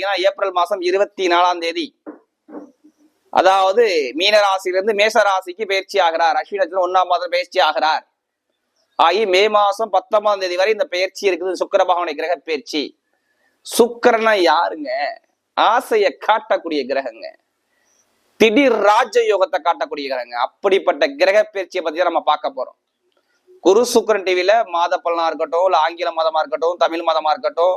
பாத்தீங்கன்னா ஏப்ரல் மாசம் இருபத்தி நாலாம் தேதி. அதாவது மீனராசிலிருந்து மேச ராசிக்கு பயிற்சி ஆகிறார். அஸ்வினி நட்சத்திரம் ஒன்றாம் மாதம் பயிற்சி ஆகிறார். ஆகி மே மாசம் பத்தொன்பதாம் தேதி வரை இந்த பயிற்சி இருக்குது. சுக்கர பகவானை கிரக பயிற்சி. சுக்கிரனா யாருங்க? ஆசையை காட்டக்கூடிய கிரகங்க. திடீர் ராஜ யோகத்தை காட்டக்கூடிய கிரகங்க. அப்படிப்பட்ட கிரக பயிற்சியை பத்தி தான் நம்ம பார்க்க போறோம். குரு சுக்கரன் டிவியில மாத பலனா இருக்கட்டும் இல்ல ஆங்கில மதமா இருக்கட்டும் தமிழ் மதமா இருக்கட்டும்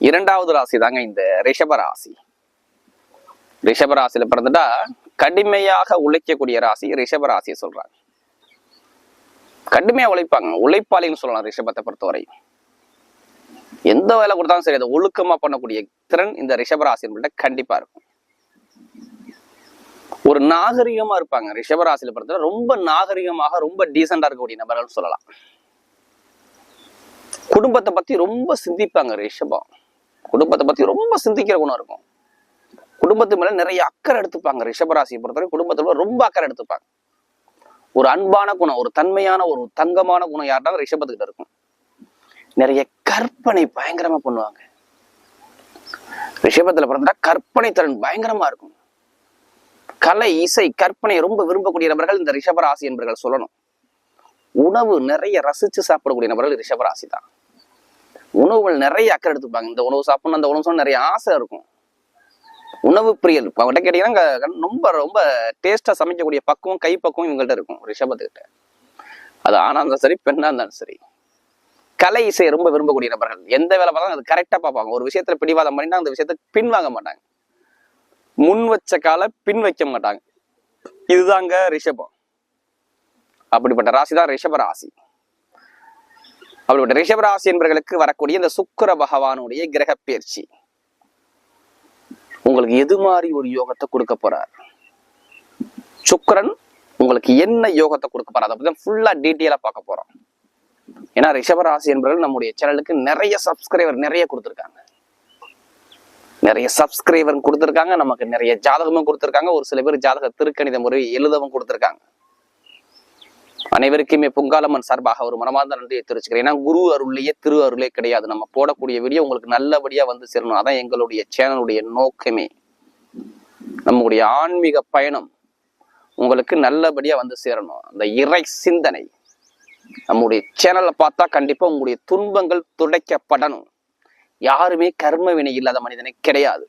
இரண்டாவது ராசி தாங்க இந்த ரிஷபராசி ரிஷபராசியில பிறந்துட்டா கடுமையாக உழைக்கக்கூடிய ராசி ரிஷபராசி சொல்றாங்க. கடுமையா உழைப்பாங்க. உழைப்பாளின்னு சொல்லலாம் ரிஷபத்தை பொறுத்தவரை எந்த வேலை கொடுத்தாலும் சரி அதை ஒழுக்கமா பண்ணக்கூடிய திறன் இந்த ரிஷபராசி கண்டிப்பா இருக்கும். ஒரு நாகரிகமா இருப்பாங்க. ரிஷபராசியில பிறந்த ரொம்ப நாகரிகமாக ரொம்ப டீசெண்டா இருக்கக்கூடிய நபர்கள் சொல்லலாம். குடும்பத்தை பத்தி ரொம்ப சிந்திப்பாங்க ரிஷபம். குடும்பத்தை பத்தி ரொம்ப சிந்திக்கிற குணம் இருக்கும். குடும்பத்து மேல நிறைய அக்கறை எடுத்துப்பாங்க. ரிஷபராசியை பொறுத்தவரை குடும்பத்துல ரொம்ப அக்கறை எடுத்துப்பாங்க. ஒரு அன்பான குணம் ஒரு தன்மையான ஒரு தங்கமான குணம் யார்ட்டாலும் ரிஷபத்துக்கிட்ட இருக்கும். நிறைய கற்பனை பயங்கரமா பண்ணுவாங்க. ரிஷபத்துல பிறந்தா கற்பனை திறன் பயங்கரமா இருக்கும். கலை இசை கற்பனை ரொம்ப விரும்பக்கூடிய நபர்கள் இந்த ரிஷபராசி என்பர்கள் சொல்லணும். உணவு நிறைய ரசிச்சு சாப்பிடக்கூடிய நபர்கள் ரிஷபராசி தான். உணவுகள் நிறைய அக்கறை எடுத்துப்பாங்க. இந்த உணவு சாப்பிடணும் அந்த உணவு நிறைய ஆசை இருக்கும். உணவு பிரியல். இப்போ அவங்ககிட்ட கேட்டீங்கன்னா ரொம்ப ரொம்ப டேஸ்டா சமைக்கக்கூடிய பக்குவம் கை பக்குவம் இவங்கள்ட்ட இருக்கும் ரிஷபத்துக்கிட்ட. அது ஆணாக இருந்தாலும் சரி பெண்ணா இருந்தாலும் சரி. கலை இசையை ரொம்ப விரும்பக்கூடிய நபர்கள். எந்த வேலை பார்த்தாலும் அது கரெக்டா பார்ப்பாங்க. ஒரு விஷயத்துல பிடிவாதம் பண்ணினா அந்த விஷயத்தை பின்வாங்க மாட்டாங்க. முன் வச்ச காலை பின் வைக்க மாட்டாங்க. இதுதாங்க ரிஷபம். அப்படிப்பட்ட ராசி தான் ரிஷப ராசி. அப்படிப்பட்ட ரிஷப ராசி என்பவர்களுக்கு வரக்கூடிய இந்த சுக்கிர பகவானுடைய கிரக பயிற்சி. உங்களுக்கு எது மாதிரி ஒரு யோகத்தை கொடுக்க போறார்? சுக்கரன் உங்களுக்கு என்ன யோகத்தை கொடுக்க போறார்? அதை பத்தி ஃபுல்லா டீட்டெயிலா பார்க்க போறோம். ஏன்னா ரிஷபராசி என்பவர்கள் நம்முடைய சேனலுக்கு நிறைய சப்ஸ்கிரைபர் நிறைய கொடுத்துருக்காங்க. நிறைய சப்ஸ்கிரைபர் கொடுத்துருக்காங்க நமக்கு நிறைய ஜாதகமும் கொடுத்துருக்காங்க. ஒரு சில பேர் ஜாதக திருக்கணித முறை எழுதவும் கொடுத்துருக்காங்க. அனைவருக்குமே பொங்காலம்மன் சார்பாக ஒரு மனமார்ந்த நன்றியை தெரிவிச்சுக்கிறேன். ஏன்னா குரு அருள்லேயே திரு அருளே கிடையாது. நம்ம போடக்கூடிய வீடியோ உங்களுக்கு நல்லபடியா வந்து சேரணும். அதான் எங்களுடைய சேனலுடைய நோக்கமே. நம்முடைய ஆன்மீக பயணம் உங்களுக்கு நல்லபடியா வந்து சேரணும். அந்த இறை சிந்தனை நம்முடைய சேனலை பார்த்தா கண்டிப்பா உங்களுடைய துன்பங்கள் துடைக்கப்படணும். யாருமே கர்ம வினை இல்லாத மனிதனே கிடையாது.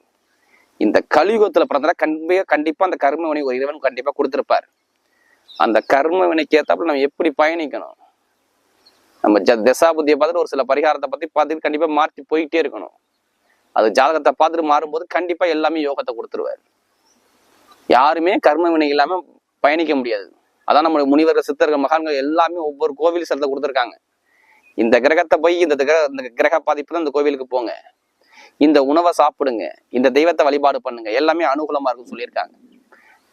இந்த கலியுகத்துல பிறந்தா கண்டிப்பா கண்டிப்பா அந்த கர்ம வினை ஒரு இறைவன் கண்டிப்பா கொடுத்திருப்பார். அந்த கர்ம வினைக்கு ஏத்தாப்புல நம்ம எப்படி பயணிக்கணும்? நம்ம ஜ தசாபுத்தியை பார்த்துட்டு ஒரு சில பரிகாரத்தை பற்றி பார்த்துட்டு கண்டிப்பாக மாற்றி போயிட்டே இருக்கணும். அது ஜாதகத்தை பார்த்துட்டு மாறும்போது கண்டிப்பாக எல்லாமே யோகத்தை கொடுத்துருவார். யாருமே கர்ம வினை இல்லாமல் பயணிக்க முடியாது. அதான் நம்மளுடைய முனிவர்கள் சித்தர்கள் மகான்கள் எல்லாமே ஒவ்வொரு கோவில் சிலத்தை கொடுத்துருக்காங்க. இந்த கிரகத்தை போய் இந்த கிரக இந்த கிரக பாதிப்பு தான் இந்த கோவிலுக்கு போங்க. இந்த உணவை சாப்பிடுங்க. இந்த தெய்வத்தை வழிபாடு பண்ணுங்க. எல்லாமே அனுகூலமாக இருக்குன்னு சொல்லியிருக்காங்க.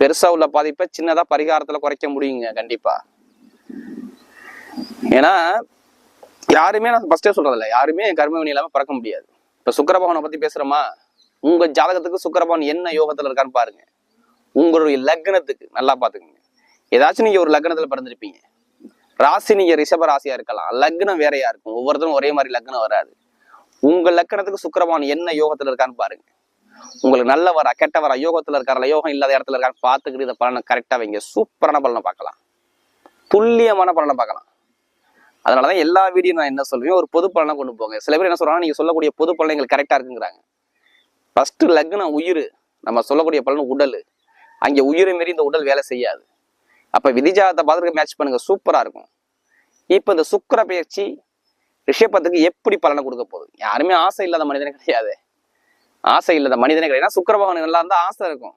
பெருசா உள்ள பாதிப்பை சின்னதா பரிகாரத்துல குறைக்க முடியுங்க கண்டிப்பா. ஏன்னா யாருமே நான் ஃபர்ஸ்டே சொல்றதில்ல. யாருமே கர்மவினி இல்லாம பறக்க முடியாது. இப்ப சுக்கரபவனை பத்தி பேசுறோமா? உங்க ஜாதகத்துக்கு சுக்கரபவன் என்ன யோகத்துல இருக்கான்னு பாருங்க. உங்களுடைய லக்னத்துக்கு நல்லா பாத்துக்கோங்க. ஏதாச்சும் நீங்க ஒரு லக்னத்துல பிறந்திருப்பீங்க. ராசி நீங்க ரிஷப ராசியா இருக்கலாம். லக்னம் வேறையா இருக்கும். ஒவ்வொருத்தரும் ஒரே மாதிரி லக்னம் வராது. உங்க லக்கணத்துக்கு சுக்கிரபவன் என்ன யோகத்துல இருக்கான்னு பாருங்க. உங்களுக்கு நல்லவரா கெட்டவரா யோகத்தில் இருக்காரா யோகம் இல்லாத இடத்துல இருக்கான்னு பார்த்துக்கிட்டு இதை பலனை கரெக்டா வைங்க. சூப்பரான பலனை பார்க்கலாம். துல்லியமான பலனை பார்க்கலாம். அதனாலதான் எல்லா வீடியோ நான் என்ன சொல்லுவேன் ஒரு பொது பலனை கொண்டு போங்க. சில பேர் என்ன சொல்றாங்க நீங்க சொல்லக்கூடிய பொது பலனை எங்களுக்கு கரெக்டா இருக்குங்கிறாங்க. ஃபஸ்ட்டு லக்னம் உயிர். நம்ம சொல்லக்கூடிய பலன் உடல். அங்கே உயிரை மீறி இந்த உடல் வேலை செய்யாது. அப்ப விதிஜாதத்தை பார்த்துட்டு மேட்ச் பண்ணுங்க. சூப்பரா இருக்கும். இப்ப இந்த சுக்கிர பயிற்சி ரிஷபத்துக்கு எப்படி பலனை கொடுக்க போகுது? யாருமே ஆசை இல்லாத மனிதனே கிடையாது. ஆசை இல்லாத மனிதனே கிடையாது ஏன்னா சுக்கிர நல்லா இருந்தால் ஆசை இருக்கும்.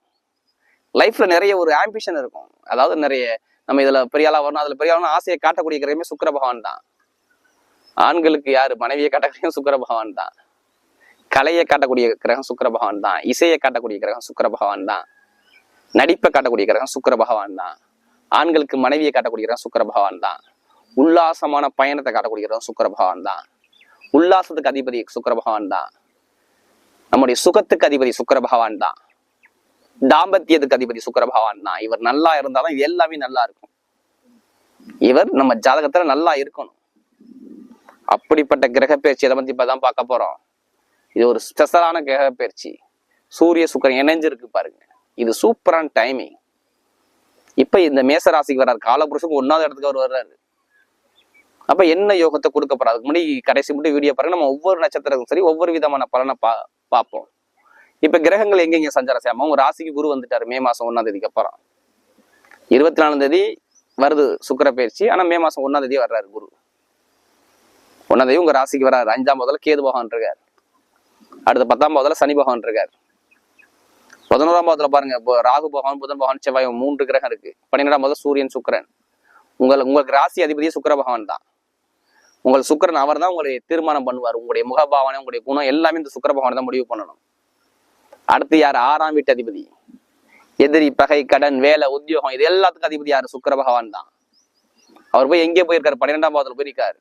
லைஃப்ல நிறைய ஒரு ஆம்பிஷன் இருக்கும். அதாவது நிறைய நம்ம இதுல பெரிய ஆளா வரணும் அதுல பெரிய ஆளும் ஆசையை காட்டக்கூடிய கிரகமே சுக்கிர பகவான் தான். ஆண்களுக்கு யாரு? மனைவியை காட்டக்கூடிய சுக்கர பகவான் தான். கலையை காட்டக்கூடிய கிரகம் சுக்கிர பகவான் தான். இசையை காட்டக்கூடிய கிரகம் சுக்கர பகவான் தான். நடிப்பை காட்டக்கூடிய கிரகம் சுக்கிர பகவான் தான். ஆண்களுக்கு மனைவியை காட்டக்கூடிய கிரகம் சுக்கர பகவான் தான். உல்லாசமான பயணத்தை காட்டக்கூடிய கிரகம் சுக்கர பகவான் தான். உல்லாசத்துக்கு அதிபதி சுக்கர பகவான் தான். நம்முடைய சுகத்துக்கு அதிபதி சுக்கர பகவான் தான். தாம்பத்தியத்துக்கு அதிபதி சுக்கர பகவான் தான். இவர் நல்லா இருந்தாலும் இது எல்லாமே நல்லா இருக்கும். இவர் நம்ம ஜாதகத்துல நல்லா இருக்கணும். அப்படிப்பட்ட கிரக பயிற்சி இதை பத்தி இப்பதான் பார்க்க போறோம். இது ஒரு ஸ்பெஷலான கிரக பயிற்சி. சூரிய சுக்கரன் இணைஞ்சிருக்கு பாருங்க. இது சூப்பரான டைமிங் இப்ப இந்த மேச ராசிக்கு வர்றாரு. காலபுருஷனுக்கு ஒன்னாவது இடத்துக்கு அவர் வர்றாரு. அப்ப என்ன யோகத்தை கொடுக்க போறாரு? அதுக்கு முன்னாடி கடைசி மட்டும் வீடியோ பாருங்க. நம்ம ஒவ்வொரு நட்சத்திரத்துக்கும் சரி ஒவ்வொரு விதமான பலனை பா பார்ப்போம். இப்ப கிரகங்கள் எங்கெங்க சஞ்சாரம் செய்யாம உங்க ராசிக்கு குரு வந்துட்டாரு மே மாசம் ஒன்னாம் தேதிக்கு அப்புறம். இருபத்தி நாலாம் தேதி வருது சுக்கிர பயிற்சி ஆனா மே மாசம் ஒன்னாம் தேதி வர்றாரு குரு. ஒன்னாம் தேதி உங்க ராசிக்கு வர்றாரு அஞ்சாம் முதல்ல கேது பகவான் இருக்கார். அடுத்த பத்தாம் பாவத்துல சனி பகவான் இருக்கார். பதினோராம் பாவத்துல பாருங்க இப்போ ராகு பகவான் புதன் பகவான் செவ்வாய் மூன்று கிரகம் இருக்கு. பன்னிரெண்டாம் பாவத்துல சூரியன் சுக்கரன். உங்கள் உங்களுக்கு ராசி அதிபதியே சுக்கர பகவான் தான். உங்கள் சுக்கரன் அவர் தான் உங்களை தீர்மானம் பண்ணுவார். உங்களுடைய முகபாவனை உங்களுடைய குணம் எல்லாமே இந்த சுக்கர பகவான் தான் முடிவு பண்ணணும். அடுத்து யார்? ஆறாம் வீட்டு அதிபதி. எதிரி பகை கடன் வேலை உத்தியோகம் இது எல்லாத்துக்கும் அதிபதி யார்? சுக்கர பகவான் தான். அவர் போய் எங்கே போயிருக்காரு? பன்னிரெண்டாம் பாவத்துல போயிருக்காரு.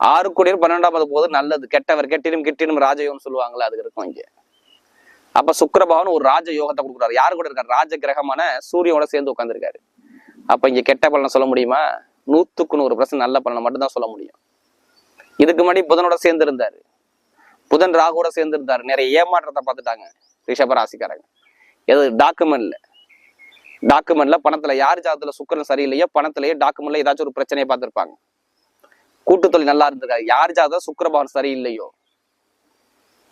ஆறு கோடியர் பன்னெண்டாம் பாவம் போது நல்லது. கெட்டவர் கெட்டிடும் கெட்டிடும் ராஜயோகம் சொல்லுவாங்களா அது இருக்கும் இங்கே. அப்ப சுக்கிர பகவான் ஒரு ராஜ யோகத்தை கொடுக்குறாரு. யாரு கூட இருக்காரு? ராஜ கிரகமான சூரியனோட சேர்ந்து உட்காந்துருக்காரு அப்ப இங்க கெட்ட பலனை சொல்ல முடியுமா? நூற்றுக்கு நூறு பர்சன்ட் நல்ல பலனை மட்டும்தான் சொல்ல முடியும். இதுக்கு முன்னாடி புதனோட சேர்ந்து இருந்தாரு புதன் ராகுவோட சேர்ந்து இருந்தாரு நிறைய ஏமாற்றத்தை பார்த்துட்டாங்க ரிஷப ராசிக்காரங்க. எது டாக்குமெண்ட்ல டாக்குமெண்ட்ல பணத்துல யார் ஜாதத்துல சுக்கரன் சரியில்லையோ பணத்திலேயே டாக்குமெண்ட்ல ஏதாச்சும் ஒரு பிரச்சனையை பார்த்துருப்பாங்க. கூட்டுத்தொழில் நல்லா இருந்திருக்காரு யார் ஜாதகம் சுக்கரபவன் சரியில்லையோ?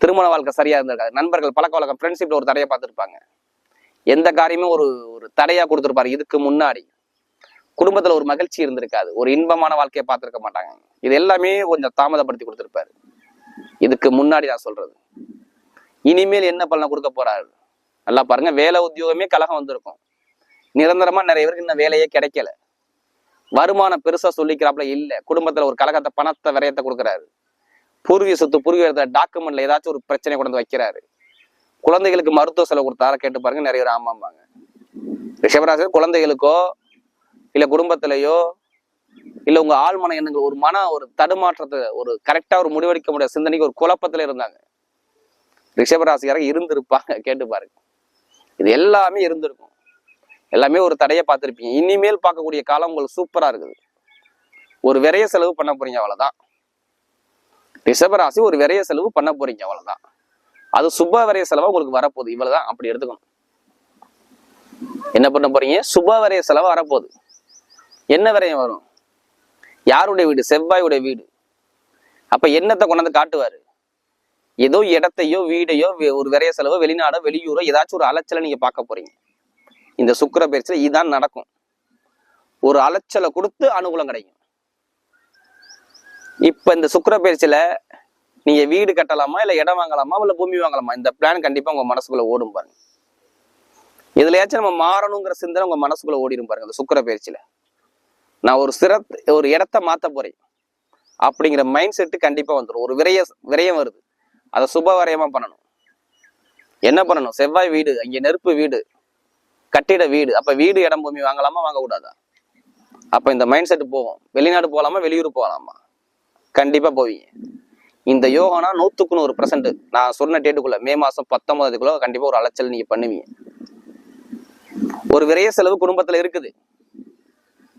திருமண வாழ்க்கை சரியா இருந்திருக்காரு நண்பர்கள் பழக்க வழக்கம் ஃப்ரெண்ட்ஷிப்ல ஒரு தடையை பார்த்துருப்பாங்க. எந்த காரியமும் ஒரு ஒரு தடையா கொடுத்துருப்பாரு. இதுக்கு முன்னாடி. குடும்பத்துல ஒரு மகிழ்ச்சி இருந்திருக்காது. ஒரு இன்பமான வாழ்க்கையை பார்த்திருக்க மாட்டாங்க. இது எல்லாமே கொஞ்சம் தாமதப்படுத்தி கொடுத்திருப்பாரு. இதுக்கு முன்னாடி நான் சொல்றது. இனிமேல் என்ன பலனை கொடுக்க போறாரு? நல்லா பாருங்க. வேலை உத்தியோகமே கலகம் வந்திருக்கும். நிரந்தரமா நிறைய பேருக்கு இன்னும் வேலையே கிடைக்கல. வருமானம் பெருசா சொல்லிக்கிறாப்புல இல்ல. குடும்பத்துல ஒரு கலகத்தை பணத்தை விரயத்தை கொடுக்குறாரு. பூர்வீக சொத்து பூர்வீக டாக்குமெண்ட்ல ஏதாச்சும் ஒரு பிரச்சனை கொண்டு வந்து வைக்கிறாரு. குழந்தைகளுக்கு மருத்துவ செலவு கொடுத்தார கேட்டு பாருங்க. நிறைய பேர் ஆமாம்பாங்க. ரிஷபராசி குழந்தைகளுக்கோ இல்லை குடும்பத்திலேயோ இல்லை உங்கள் ஆழ்மன எண்ணங்கள் ஒரு மன ஒரு தடுமாற்றத்தை ஒரு கரெக்டாக ஒரு முடிவெடுக்க முடியாத சிந்தனைக்கு ஒரு குழப்பத்தில் இருந்தாங்க. ரிஷபராசிக்காரங்க இருந்திருப்பாங்க கேட்டு பாருங்க. இது எல்லாமே இருந்திருக்கும். எல்லாமே ஒரு தடையை பார்த்துருப்பீங்க. இனிமேல் பார்க்கக்கூடிய காலம் உங்களுக்கு சூப்பராக இருக்குது. ஒரு விரைய செலவு பண்ண போறீங்க அவ்வளோதான் ரிஷபராசி ஒரு விரைய செலவு பண்ண போறீங்க அவ்வளோதான் அது சுப விரைய செலவாக உங்களுக்கு வரப்போகுது. இவ்வளோதான் அப்படி எடுத்துக்கணும். என்ன பண்ண போறீங்க? சுப விரைய செலவு வரப்போகுது. என்ன விரயம் வரும்? யாருடைய வீடு? செவ்வாயுடைய வீடு. அப்ப என்னத்தை கொண்டாந்து காட்டுவாரு? ஏதோ இடத்தையோ வீடையோ வே- ஒரு விரைய செலவோ வெளிநாடோ வெளியூரோ ஏதாச்சும் ஒரு அலைச்சலை நீங்க பார்க்க போறீங்க. இந்த சுக்கிர பயிற்சியில இதுதான் நடக்கும். ஒரு அலைச்சலை கொடுத்து அனுகூலம் கிடைக்கும். இப்ப இந்த சுக்கர பயிற்சியில நீங்க வீடு கட்டலாமா இல்ல இடம் வாங்கலாமா இல்ல பூமி வாங்கலாமா? இந்த பிளான் கண்டிப்பா உங்க மனசுக்குள்ள ஓடும் பாருங்க. இதுலயாச்சும் நம்ம மாறணுங்கிற சிந்தனை உங்க மனசுக்குள்ள ஓடிடும் பாருங்க இந்த சுக்கர பயிற்சியில. நான் ஒரு சிற ஒரு இடத்த மாற்ற போகிறேன் அப்படிங்கிற மைண்ட் செட்டு கண்டிப்பாக வந்துடும் ஒரு விரைய விரயம் வருது. அதை சுப பண்ணணும். என்ன பண்ணணும்? செவ்வாய் வீடு அங்கே நெருப்பு வீடு கட்டிட வீடு. அப்போ வீடு இடம் பூமி வாங்கலாமா வாங்கக்கூடாதா? அப்போ இந்த மைண்ட் செட்டு போவோம். வெளிநாடு போகலாமா வெளியூர் போகலாமா? கண்டிப்பாக போவீங்க. இந்த யோகம்னா நூற்றுக்கு நூறு பர்சன்ட் நான் சொன்ன டேட்டுக்குள்ள மே மாதம் பத்தொன்பதுக்குள்ள கண்டிப்பாக ஒரு அலைச்சல் நீங்கள் பண்ணுவீங்க. ஒரு விரைய செலவு குடும்பத்தில் இருக்குது.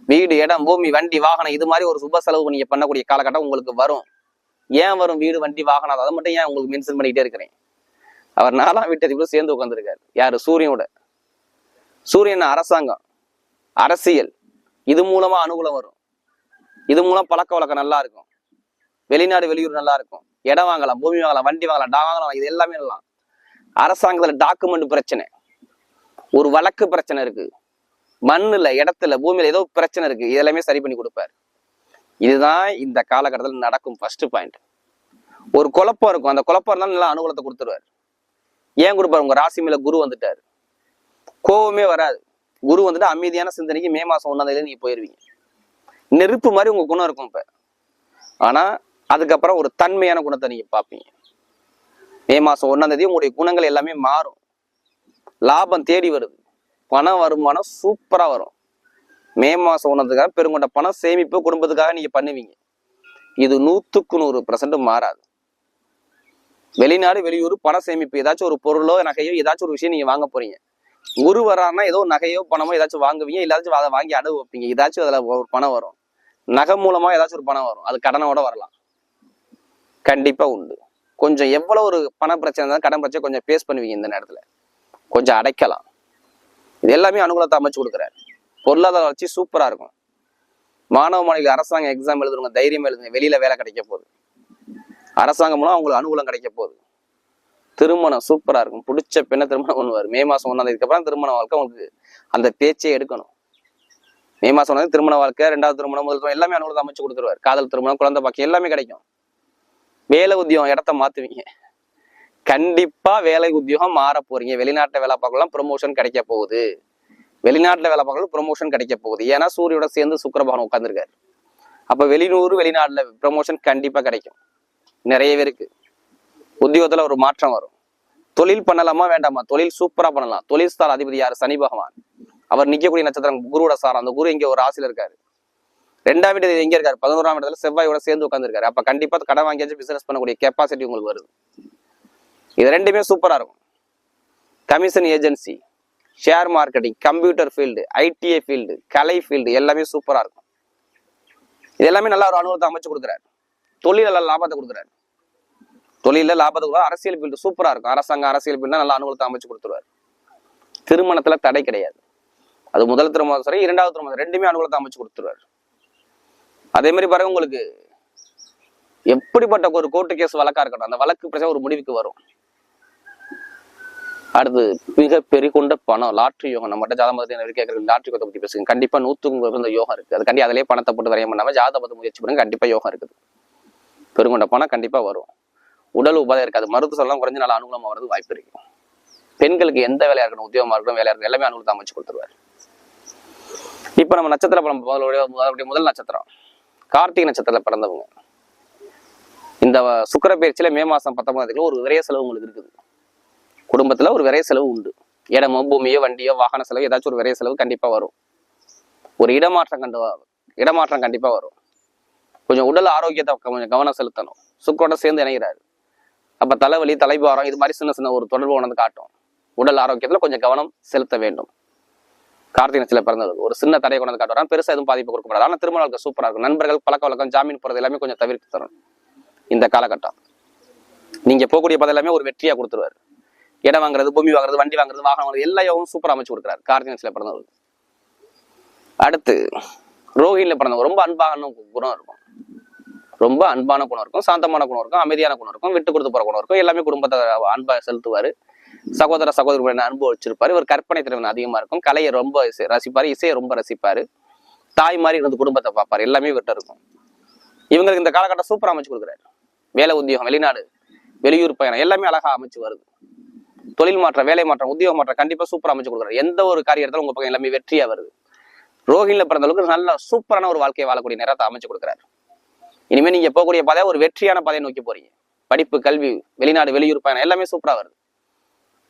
வீடு இடம் பூமி வண்டி வாகனம் இது மாதிரி ஒரு சுப செலவு நீங்க பண்ணக்கூடிய காலகட்டம் உங்களுக்கு வரும். ஏன் வரும் வீடு வண்டி வாகனம்? அதை மட்டும் ஏன் உங்களுக்கு மென்ஷன் பண்ணிக்கிட்டே இருக்கிறேன் அவர் நாலாம் வீட்டு சேர்ந்து உட்காந்துருக்காரு யாரு? சூரியனோட. சூரியன் அரசாங்கம். அரசியல். இது மூலமா அனுகூலம் வரும். இது மூலம் பழக்க வழக்கம் நல்லா இருக்கும். வெளிநாடு வெளியூர் நல்லா இருக்கும். இடம் வாங்கலாம் பூமி வாங்கலாம் வண்டி வாங்கலாம் டா வாங்கலாம் இது எல்லாமே நல்லா. அரசாங்கத்துல டாக்குமெண்ட் பிரச்சனை. ஒரு வழக்கு பிரச்சனை இருக்கு. மண்ணுல இடத்துல பூமியில ஏதோ பிரச்சனை இருக்கு. இதெல்லாமே சரி பண்ணி கொடுப்பாரு. இதுதான் இந்த காலகட்டத்தில் நடக்கும் ஃபர்ஸ்ட் பாயிண்ட் ஒரு குழப்பம் இருக்கும். அந்த குழப்பம் இருந்தாலும் நல்லா அனுகூலத்தை கொடுத்துருவாரு. ஏன் கொடுப்பாரு? உங்க ராசி மேல குரு வந்துட்டாரு. கோவமே வராது. குரு வந்துட்டு அமைதியான சிந்தனைக்கு மே மாசம் ஒன்னாம் தேதி நீங்க போயிருவீங்க. நெருப்பு மாதிரி உங்க குணம் இருக்கும் இப்ப. ஆனா அதுக்கப்புறம் ஒரு தன்மையான குணத்தை நீங்க பார்ப்பீங்க. மே மாசம் ஒன்றாந்தேதி உங்களுடைய குணங்கள் எல்லாமே மாறும். லாபம் தேடி வருது. பண வருமானம் சூப்பரா வரும். மே மாசம் ஒன்றதுக்காக பெருங்கொண்ட பணம் சேமிப்பு குடும்பத்துக்காக நீங்க பண்ணுவீங்க. இது நூற்றுக்கு நூறு பர்சன்ட் மாறாது. வெளிநாடு வெளியூர் பண சேமிப்பு ஏதாச்சும் ஒரு பொருளோ நகையோ ஏதாச்சும் ஒரு விஷயம் நீங்கள் வாங்க போறீங்க. குரு வராருன்னா ஏதோ நகையோ பணமோ ஏதாச்சும் வாங்குவீங்க இல்லாச்சும் அதை வாங்கி அனுபவிப்பீங்க ஏதாச்சும் அதில் ஒரு பணம் வரும். நகை மூலமாக ஏதாச்சும் ஒரு பணம் வரும். அது கடனோட வரலாம். கண்டிப்பாக உண்டு. கொஞ்சம் எவ்வளவு ஒரு பண பிரச்சனை இருந்தாலும் கடன் பிரச்சனை கொஞ்சம் ஃபேஸ் பண்ணுவீங்க இந்த நேரத்தில். கொஞ்சம் அடைக்கலாம். இது எல்லாமே அனுகூலத்தை அமைச்சு கொடுக்குறாரு. பொருளாதார வளர்ச்சி சூப்பரா இருக்கும். மாணவ மாணவிகள் அரசாங்க எக்ஸாம் எழுதுறவங்க தைரியம் எழுதுங்க. வெளியில வேலை கிடைக்க போகுது. அரசாங்கம் மூலம் அவங்களுக்கு அனுகூலம் கிடைக்க போகுது. திருமணம் சூப்பரா இருக்கும். பிடிச்ச பெண்ணை திருமணம் பண்ணுவார். மே மாசம் ஒன்றாந்தேதிக்கப்புறம் தேதிக்கு திருமண வாழ்க்கை உங்களுக்கு அந்த பேச்சே எடுக்கணும். மே மாசம் ஒன்னாம் திருமண வாழ்க்கை ரெண்டாவது திருமணம் முதல் திருமணம் எல்லாமே அனுகூலத்தை அமைச்சு கொடுத்துருவார். காதல் திருமணம் குழந்தை பாக்கி எல்லாமே கிடைக்கும். வேலை உத்தியோகம் இடத்த மாத்துவீங்க. கண்டிப்பா வேலை உத்தியோகம் மாற போறீங்க. வெளிநாட்டில் வேலை பார்க்கலாம் ப்ரொமோஷன் கிடைக்க போகுது. வெளிநாட்டுல வேலை பார்க்கலாம் ப்ரொமோஷன் கிடைக்க போகுது. ஏன்னா சூரியோட சேர்ந்து சுக்கரபகவான் உட்காந்துருக்காரு அப்ப வெளிநூறு வெளிநாட்டுல ப்ரொமோஷன் கண்டிப்பா கிடைக்கும். நிறைய பேருக்கு. உத்தியோகத்துல ஒரு மாற்றம் வரும். தொழில் பண்ணலாமா வேண்டாமா? தொழில் சூப்பரா பண்ணலாம். தொழில் ஸ்தான அதிபதி யாரு? சனி பகவான். அவர் நிற்கக்கூடிய நட்சத்திரம் குருவோட சாரம். அந்த குரு இங்க ஒரு ராசியில இருக்காரு. ரெண்டாம் வீடு எங்க இருக்காரு. பதினோராம் இடத்துல செவ்வாயோட சேர்ந்து உட்காந்துருக்காரு அப்ப கண்டிப்பா கடன் வாங்கியாச்சும் பிசினஸ் பண்ணக்கூடிய கெப்பாசிட்டி உங்களுக்கு வருது. இது ரெண்டுமே சூப்பராக இருக்கும். Commission agency share marketing computer field ITI field கலை ஃபீல்டு எல்லாமே சூப்பராக இருக்கும். இது எல்லாமே நல்லா ஒரு அனுபவத்தை அமைச்சு கொடுக்குறாரு. தொழில் நல்லா லாபத்தை கொடுக்குறாரு. தொழில லாபத்தை கொடுக்குறாரு. அரசியல் ஃபீல்டு சூப்பராக இருக்கும். அரசாங்க அரசியல் ஃபீல்டு நல்ல அனுபவத்தை அமைச்சு கொடுத்துருவாரு. திருமணத்தில் தடை கிடையாது. அது முதல் திருமணம் சரி இரண்டாவது திருமணம் ரெண்டுமே அனுகூலத்தை அமைச்சு கொடுத்துருவாரு. அதே மாதிரி பாருங்க உங்களுக்கு எப்படிப்பட்ட ஒரு கோர்ட்டு கேஸ் வழக்கா இருக்கட்டும் அந்த வழக்கு பிரச்சனை ஒரு முடிவுக்கு வரும். அடுத்து மிக பெரிய கொண்ட பணம். லாட்ரி யோகம். நம்ம மட்டும் ஜாதகத்தை கேட்கறது லாட்ரி யோகத்தை பத்தி பேசுங்க. கண்டிப்பா நூத்துக்கு இருந்த யோகம் இருக்கு. அது கண்டி அதிலே பணத்தை போட்டு வரைய பண்ணாம ஜாதகத்தை முயற்சி பண்ணுங்க. கண்டிப்பா யோகம் இருக்குது. பெருங்கொண்ட பணம் கண்டிப்பா வரும். உடல் உபாதை இருக்காது. மருத்துவ சொல்லலாம் குறைஞ்ச நாள் அனுகூலமா வரது வாய்ப்பு இருக்கு. பெண்களுக்கு எந்த வேலையா இருக்கணும் உத்தியோகமா இருக்கணும் வேலையா இருக்கணும் எல்லாமே அனுகூலத்தை அமைச்சு கொடுத்துருவாரு. இப்ப நம்ம நட்சத்திர பலம் முதலுடைய முதல் நட்சத்திரம். கார்த்திகை நட்சத்திரத்துல பிறந்தவங்க. இந்த சுக்கர பயிற்சியில மே மாசம் பத்தொன்பதாம் தேதி ஒரு விரைய செலவு உங்களுக்கு இருக்குது. குடும்பத்தில் ஒரு விரைய செலவு உண்டு. இடமோ பூமியோ வண்டியோ வாகன செலவு ஏதாச்சும் ஒரு விரைய செலவு கண்டிப்பாக வரும். ஒரு இடமாற்றம் கண்டு இடமாற்றம் கண்டிப்பாக வரும். கொஞ்சம் உடல் ஆரோக்கியத்தை கொஞ்சம் கவனம் செலுத்தணும். சுக்கரோட சேர்ந்து இணைகிறாரு. அப்போ தலைவலி தலைபாரம் இது மாதிரி சின்ன சின்ன ஒரு தொடர்பு உணர்ந்து காட்டும். உடல் ஆரோக்கியத்தில் கொஞ்சம் கவனம் செலுத்த வேண்டும். கார்த்திகை நட்சத்திர பிறந்தது ஒரு சின்ன தடையை கொண்டு காட்டுறாங்க பெருசாக எதுவும் பாதிப்பு கொடுக்க முடியாது ஆனால் வாழ்க்கை சூப்பராக இருக்கும். நண்பர்கள் பழக்க வழக்கம் ஜாமீன் போகிறது எல்லாமே கொஞ்சம் தவிர்த்து தரணும். இந்த காலகட்டம். நீங்கள் போகக்கூடிய பதவி எல்லாமே ஒரு வெற்றியாக கொடுத்துருவாரு. இடம் வாங்குறது பூமி வாங்குறது வண்டி வாங்குறது வாகனம் வாங்குறது எல்லா யோகமும் சூப்பரா அமைச்சு கொடுக்குறாரு. கார்த்திகை பிறந்தவர். அடுத்து ரோஹிணில பிறந்தவங்க. ரொம்ப அன்பான குணம் இருக்கும். ரொம்ப அன்பான குணம் இருக்கும். சாந்தமான குணம் இருக்கும். அமைதியான குணம் இருக்கும். விட்டு கொடுத்து போற குணம் இருக்கும். எல்லாமே குடும்பத்தை அன்பா செலுத்துவாரு. சகோதர சகோதரி அன்பு வச்சிருப்பாரு இவர் கற்பனை திறன் அதிகமா இருக்கும். கலையை ரொம்ப இசை- ரசிப்பாரு. இசையை ரொம்ப ரசிப்பாரு. தாய் மாதிரி இருந்து குடும்பத்தை பார்ப்பாரு. எல்லாமே இவர்கிட்ட இருக்கும். இவங்களுக்கு இந்த காலகட்டம் சூப்பரா அமைச்சு கொடுக்குறாரு. வேலை உத்தியோகம் வெளிநாடு வெளியூர் பயணம் எல்லாமே அழகா அமைச்சு வருது. தொழில் மாற்றம் வேலை மாற்றம் உத்தியோக மாற்றம் கண்டிப்பா சூப்பரா அமைச்சு கொடுக்குறாரு. எந்த ஒரு காரியத்திலும் உங்க பக்கம் எல்லாமே வெற்றியா வருது. ரோஹிணில அளவுக்கு நல்ல சூப்பரான ஒரு வாழ்க்கையை வாழக்கூடிய நேரத்தை அமைச்சு கொடுக்குறாரு. இனிமே நீங்க போகக்கூடிய பாதை ஒரு வெற்றியான பாதையை நோக்கி போறீங்க. படிப்பு கல்வி வெளிநாடு வெளியூர் பயணம் எல்லாமே சூப்பரா வருது.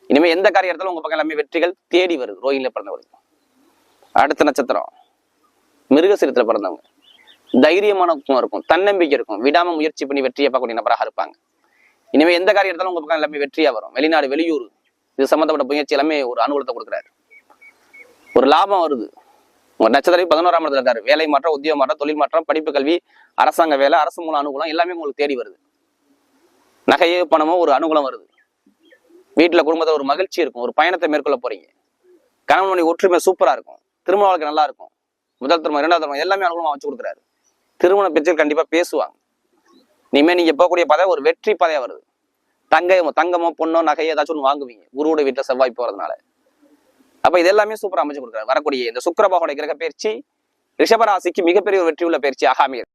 இனிமே எந்த காரியத்திலும் உங்க பக்கம் எல்லாமே வெற்றிகள் தேடி வருது ரோஹிணில பிறந்தவருக்கு. அடுத்த நட்சத்திரம் மிருகசிரத்துல பிறந்தவங்க. தைரியமான இருக்கும் தன்னம்பிக்கை இருக்கும். விடாம முயற்சி பண்ணி வெற்றியை பார்க்கக்கூடிய நபராக இருப்பாங்க. இனிமே எந்த காரியத்திலும் உங்க பக்கம் எல்லாமே வெற்றியா வரும். வெளிநாடு வெளியூர் இது சம்பந்தப்பட்ட முயற்சி எல்லாமே ஒரு அனுகூலத்தை கொடுக்குறாரு. ஒரு லாபம் வருது. உங்க நட்சத்திரம் பதினோராம் இடத்துல இருக்காரு. வேலை மாற்றம் உத்தியோக மாற்றம் தொழில் மாற்றம் படிப்பு கல்வி அரசாங்க வேலை அரசு மூலம் அனுகூலம் எல்லாமே உங்களுக்கு தேடி வருது. நகையோ பணமோ ஒரு அனுகூலம் வருது. வீட்டுல குடும்பத்துல ஒரு மகிழ்ச்சி இருக்கும். ஒரு பயணத்தை மேற்கொள்ள போறீங்க. கணவன் மணி ஒற்றுமை சூப்பரா இருக்கும். திருமண வாழ்க்கை நல்லா இருக்கும். முதல் திருமணம் இரண்டாவது திருமணம் எல்லாமே அனுகூலமா வச்சு கொடுக்குறாரு. திருமண பிச்சை கண்டிப்பா பேசுவாங்க. இனிமே நீங்க போகக்கூடிய பதவி ஒரு வெற்றி பதவியாக வருது. தங்கமோ தங்கமோ பொண்ணோ நகையோ ஏதாச்சும் ஒன்று வாங்குவீங்க. குருவோட வீட்டுல செவ்வாய் போறதுனால. அப்ப இது எல்லாமே சூப்பரா அமைச்சு கொடுக்குறாரு. வரக்கூடிய இந்த சுக்கரபாகோட கிரக பயிற்சி ரிஷபராசிக்கு மிகப்பெரிய ஒரு வெற்றி உள்ள பயிற்சியாக அமையுது